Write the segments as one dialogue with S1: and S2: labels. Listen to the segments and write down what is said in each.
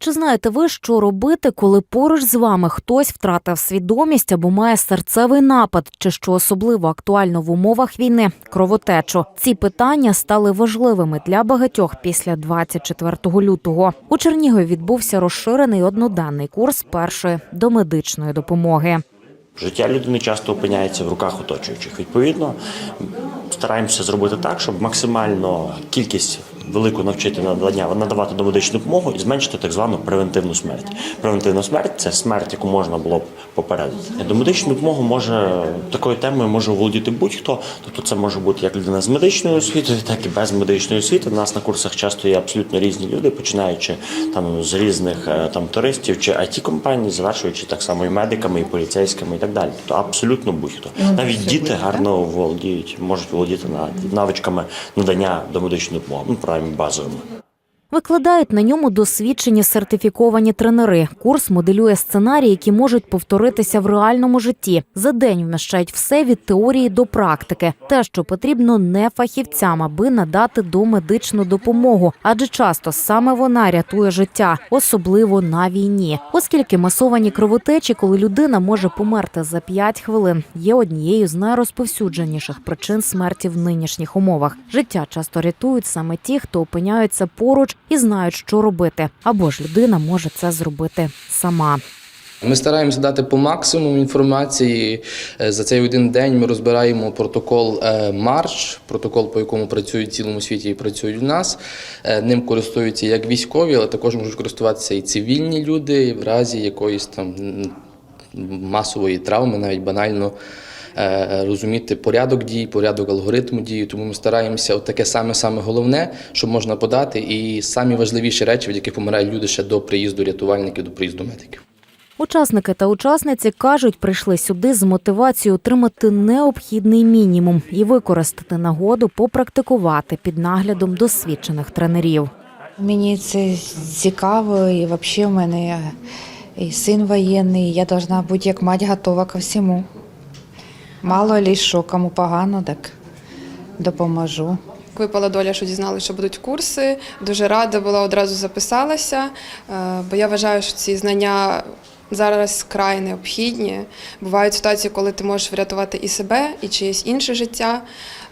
S1: Чи знаєте ви, що робити, коли поруч з вами хтось втратив свідомість або має серцевий напад, чи що особливо актуально в умовах війни кровотечу? Ці питання стали важливими для багатьох після 24 лютого. У Чернігові відбувся розширений одноденний курс першої домедичної допомоги.
S2: Життя людини часто опиняється в руках оточуючих. Відповідно, стараємося зробити так, щоб максимально кількість велику навчити надання надавати домедичну допомогу і зменшити так звану превентивну смерть. Превентивна смерть це смерть, яку можна було б попередити. Домедичну допомогу може такою темою може володіти будь-хто. Тобто, це може бути як людина з медичною освітою, так і без медичної освіти. У нас на курсах часто є абсолютно різні люди, починаючи там з різних е, там туристів чи it компаній, завершуючи так само і медиками, і поліцейськими, і так далі. Тобто абсолютно будь-хто. Навіть діти гарно володіють, можуть володіти на навичками надання домедичної допомоги, ну beim
S1: Викладають на ньому досвідчені сертифіковані тренери. Курс моделює сценарії, які можуть повторитися в реальному житті. За день вміщають все від теорії до практики. Те, що потрібно не фахівцям, аби надати домедичну допомогу, адже часто саме вона рятує життя, особливо на війні, оскільки масовані кровотечі, коли людина може померти за 5 хвилин, є однією з найрозповсюдженіших причин смерті в нинішніх умовах. Життя часто рятують саме ті, хто опиняються поруч і знають, що робити, або ж людина може це зробити сама.
S3: Ми стараємося дати по максимуму інформації. Е, За цей один день ми розбираємо протокол е, марш, протокол, по якому працюють в цілому світі і працюють в нас. Е, Ним користуються як військові, але також можуть користуватися і цивільні люди в разі якоїсь там масової травми, навіть банально. Е, Розуміти порядок дій, порядок алгоритму дії, тому ми стараємося от таке саме саме головне, що можна подати, і самі важливіші речі, від яких помирають люди ще до приїзду рятувальників, до приїзду медиків.
S1: Учасники та учасниці кажуть, прийшли сюди з мотивацією отримати необхідний мінімум і використати нагоду попрактикувати під наглядом досвідчених тренерів.
S4: Мені це цікаво, і взагалі в мене і син воєнний, я повинна бути як мать готова ко всьому. Мало лі що, кому погано, так допоможу.
S5: Випала доля, що дізналася, що будуть курси. Дуже рада була одразу записалася, е, бо я вважаю, що ці знання зараз край необхідні. Бувають ситуації, коли ти можеш врятувати і себе, і чиєсь інше життя.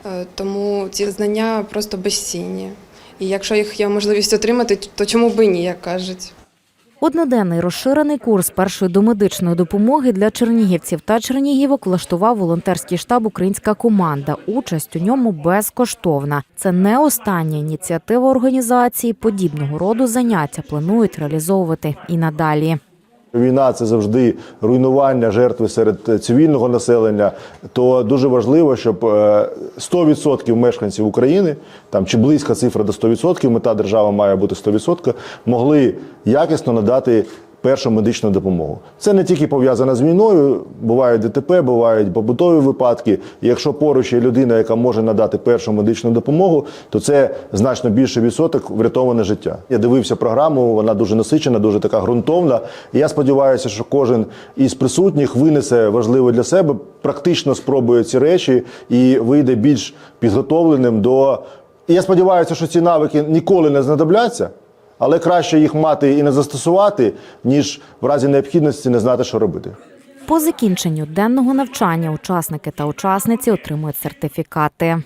S5: Е, Тому ці знання просто безцінні. І якщо їх є можливість отримати, то чому би ні, як кажуть.
S1: Одноденний розширений курс першої домедичної допомоги для чернігівців та чернігівок влаштував волонтерський штаб Українська команда. Участь у ньому безкоштовна. Це не остання ініціатива організації. Подібного роду заняття планують реалізовувати і надалі.
S6: Війна це завжди руйнування жертви серед цивільного населення. То дуже важливо, щоб е, 100% мешканців України, там чи близька цифра до 100%, мета держава має бути 100%, могли якісно надати першу медичну допомогу. Це не тільки пов'язано з війною, бувають ДТП, бувають побутові випадки. Якщо поруч є людина, яка може надати першу медичну допомогу, то це значно більший відсоток врятоване життя. Я дивився програму, вона дуже насичена, дуже така ґрунтовна. І я сподіваюся, що кожен із присутніх винесе важливе для себе, практично спробує ці речі і вийде більш підготовленим до. І я сподіваюся, що ці навики ніколи не знадобляться. Але краще їх мати і не застосувати, ніж в разі необхідності не знати, що робити.
S1: По закінченню денного навчання учасники та учасниці отримують сертифікати.